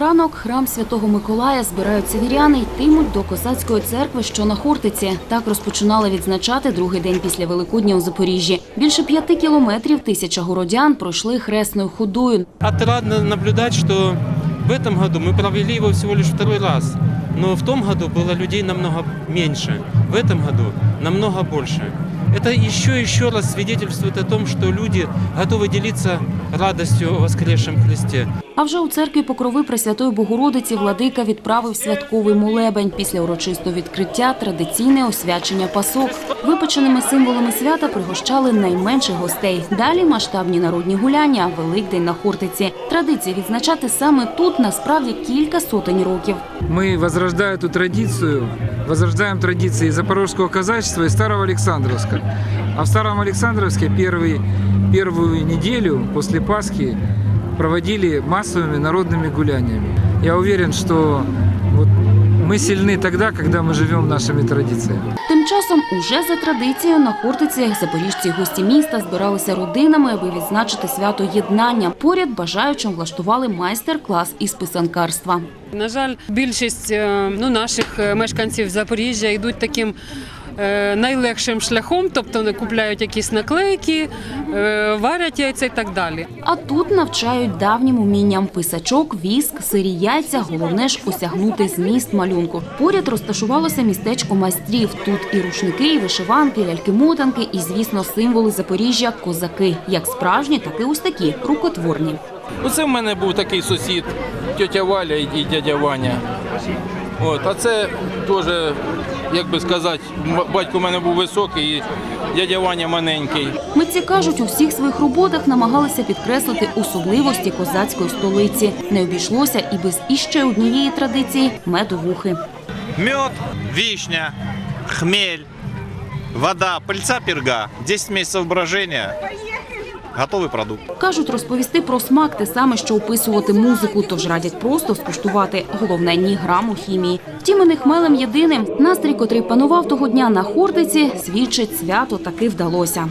Ранок храм Святого Миколая збираються віряни, йтимуть до козацької церкви, що на Хортиці. Так розпочинали відзначати другий день після Великодня у Запоріжжі. Більше п'яти кілометрів тисяча городян пройшли хресною ходою. Отрадно наблюдать, что в этом году мы провели его всего лишь второй раз. Но в том году было людей намного меньше, в этом году намного больше. Это еще еще раз свидетельствует о том, что люди готовы делиться радостью о воскресшем Христе. А вже у церкві Покрови Пресвятої Богородиці владика відправив святковий молебень. Після урочистого відкриття традиційне освячення пасок. Випеченими символами свята пригощали найменших гостей. Далі масштабні народні гуляння, Великдень на Хортиці. Традиції відзначати саме тут насправді кілька сотень років. Мы, возрождая эту традицию, возрождаем традиции запорожского казачества и Старого Александровска. А в Старом Александровске первый, первую неделю после Пасхи проводили массовыми народными гуляниями. Я уверен, что вот мы сильны тогда, когда мы живем нашими традициями. Тим часом, уже за традицією, на Хортиці запоріжці гості міста збиралися родинами, аби відзначити свято єднання. Поряд бажаючим влаштували майстер-клас із писанкарства. На жаль, більшість е, ну, наших е, мешканців Запоріжжя йдуть таким е, найлегшим шляхом, тобто вони купляють якісь наклейки, е, варять яйця і так далі. А тут навчають давнім умінням писачок, віск, сирі яйця. Головне ж осягнути зміст малюнку. Поряд розташувалося містечко майстрів. Тут і рушники, і вишиванки, ляльки-мотанки, і, звісно, символи Запоріжжя – козаки. Як справжні, так і ось такі – рукотворні. Оце в мене був такий сусід, тетя Валя і дядя Ваня. От, а це теж, як би сказати, батько в мене був високий, і дядя Ваня маленький. Митці кажуть, у всіх своїх роботах намагалися підкреслити особливості козацької столиці. Не обійшлося і без іще однієї традиції – медовухи. Мед, вишня, хмель, вода, пыльца перга, 10 месяцев брожения. Готовый продукт. Кажуть, розповісти про смак те саме, що описувати музику, тож радять просто скуштувати. Головне – ні граму хімії. Втім, і не хмелем єдиним. Настрій, котрий панував того дня на Хортиці, свідчить свято таки вдалося.